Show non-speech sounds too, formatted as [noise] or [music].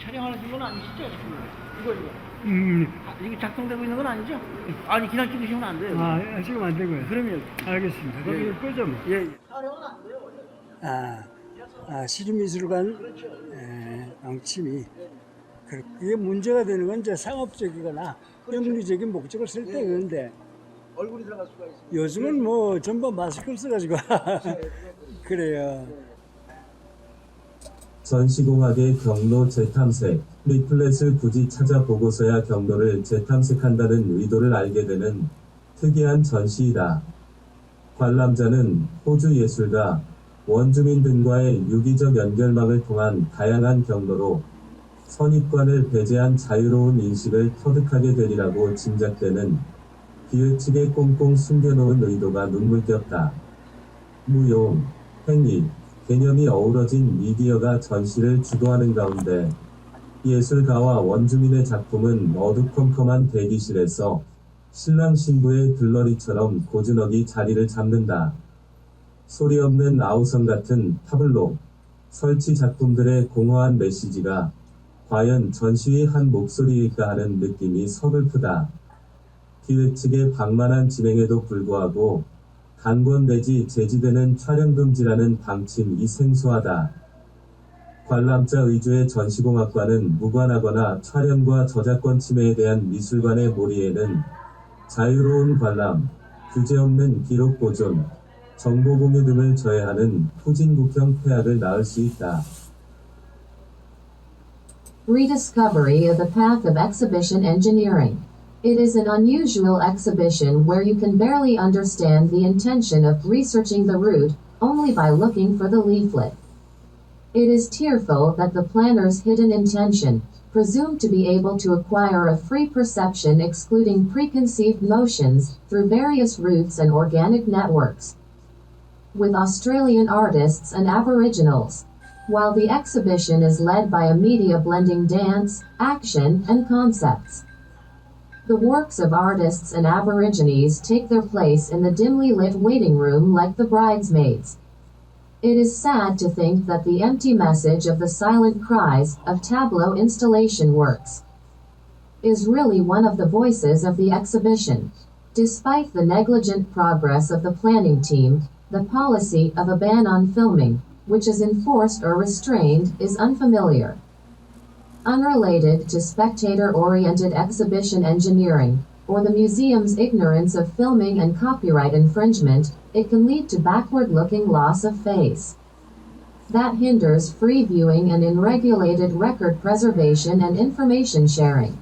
촬영하는 건 아니시죠? 이거 이거. 음, 아, 이게 작동되고 있는 건 아니죠? 아니 그냥 찍으시면 안 돼요. 아, 지금 안 되고요. 그러면 알겠습니다. 그럼 예. 이거 끄죠 뭐. 예. 예. 촬영은 안 돼요. 원래. 아, 아 시립미술관 그렇죠. 에, 방침이 그- 그게 문제가 되는 건 이제 상업적이거나 영리적인 목적을 쓸 때 그런데 얼굴이 들어갈 수가 있어요. 요즘은 뭐 전부 마스크를 써가지고 [laughs] 그래요. 전시공학의 경로 재탐색, 리플렛을 굳이 찾아보고서야 경로를 재탐색한다는 의도를 알게 되는 특이한 전시이다. 관람자는 호주 예술가, 원주민 등과의 유기적 연결망을 통한 다양한 경로로 선입관을 배제한 자유로운 인식을 터득하게 되리라고 짐작되는 측의 꽁꽁 숨겨놓은 의도가 눈물겹다. 무용, 행위, 개념이 어우러진 미디어가 전시를 주도하는 가운데 예술가와 원주민의 작품은 어두컴컴한 대기실에서 신랑 신부의 들러리처럼 고즈넉이 자리를 잡는다. 소리 없는 아우성 같은 타블로, 설치 작품들의 공허한 메시지가 과연 전시의 한 목소리일까 하는 느낌이 서글프다. 기획 측의 방만한 진행에도 불구하고 단권 내지 제지되는 촬영 금지라는 방침이 생소하다. 관람자 위주의 전시공학과는 무관하거나 촬영과 저작권 침해에 대한 미술관의 몰이에는 자유로운 관람, 규제 없는 기록 보존, 정보 공유 등을 저해하는 후진국형 폐악을 낳을 수 있다. Rediscovery of the Path of Exhibition Engineering. It is an unusual exhibition where you can barely understand the intention of researching the route only by looking for the leaflet. It is tearful that the planner's hidden intention, presumed to be able to acquire a free perception excluding preconceived notions through various routes and organic networks, with Australian artists and Aboriginals, while the exhibition is led by a media blending dance, action, and concepts. The works of artists and Aborigines take their place in the dimly lit waiting room like the bridesmaids. It is sad to think that the empty message of the silent cries of tableau installation works is really one of the voices of the exhibition. Despite the negligent progress of the planning team, the policy of a ban on filming, which is enforced or restrained, is unfamiliar. Unrelated to spectator oriented exhibition engineering, or the museum's ignorance of filming and copyright infringement, it can lead to backward looking loss of face. That hinders free viewing and unregulated record preservation and information sharing.